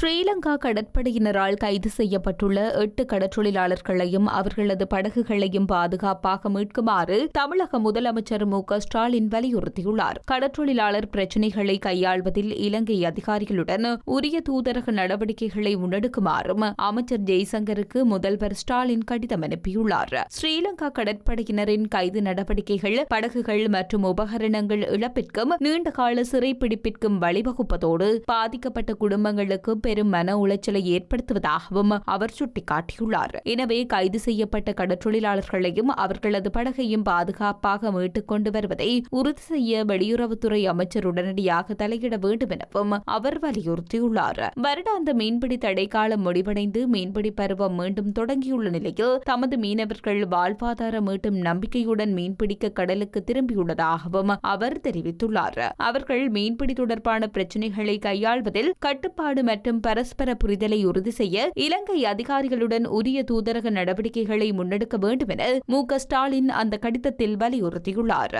ஸ்ரீலங்கா கடற்படையினரால் கைது செய்யப்பட்டுள்ள எட்டு கடற்றொழிலாளர்களையும் அவர்களது படகுகளையும் பாதுகாப்பாக மீட்குமாறு தமிழக முதலமைச்சர் மு. ஸ்டாலின் வலியுறுத்தியுள்ளார். கடற்றொழிலாளர் பிரச்சினைகளை கையாள்வதில் இலங்கை அதிகாரிகளுடன் உரிய தூதரக நடவடிக்கைகளை முன்னெடுக்குமாறும் அமைச்சர் ஜெய்சங்கருக்கு முதல்வர் ஸ்டாலின் கடிதம் அனுப்பியுள்ளார். ஸ்ரீலங்கா கடற்படையினரின் கைது நடவடிக்கைகள் படகுகள் மற்றும் உபகரணங்கள் இழப்பிற்கும் நீண்டகால சிறைப்பிடிப்பிற்கும் வழிவகுப்பதோடு பாதிக்கப்பட்ட குடும்பங்களுக்கு பெரும் மன உளைச்சலை ஏற்படுத்துவதாகவும் அவர் சுட்டிக்காட்டியுள்ளார். எனவே கைது செய்யப்பட்ட கடற்றொழிலாளர்களையும் அவர்களது படகையும் பாதுகாப்பாக மீட்டுக் கொண்டு வருவதை உறுதி செய்ய வெளியுறவுத்துறை அமைச்சர் உடனடியாக தலையிட வேண்டும் எனவும் அவர் வலியுறுத்தியுள்ளார். வருடாந்த மீன்பிடி தடைக்காலம் முடிவடைந்து மீன்பிடி பருவம் மீண்டும் தொடங்கியுள்ள நிலையில் தமது மீனவர்கள் வாழ்வாதாரம் மீட்டும் நம்பிக்கையுடன் மீன்பிடிக்க கடலுக்கு திரும்பியுள்ளதாகவும் அவர் தெரிவித்துள்ளார். அவர்கள் மீன்பிடி தொடர்பான பிரச்சினைகளை கையாள்வதில் கட்டுப்பாடு மற்றும் மற்றும் பரஸ்பர புரிதலை உறுதி செய்ய இலங்கை அதிகாரிகளுடன் உரிய தூதரக நடவடிக்கைகளை முன்னெடுக்க வேண்டும் என மு ஸ்டாலின் அந்த கடிதத்தில் வலியுறுத்தியுள்ளார்.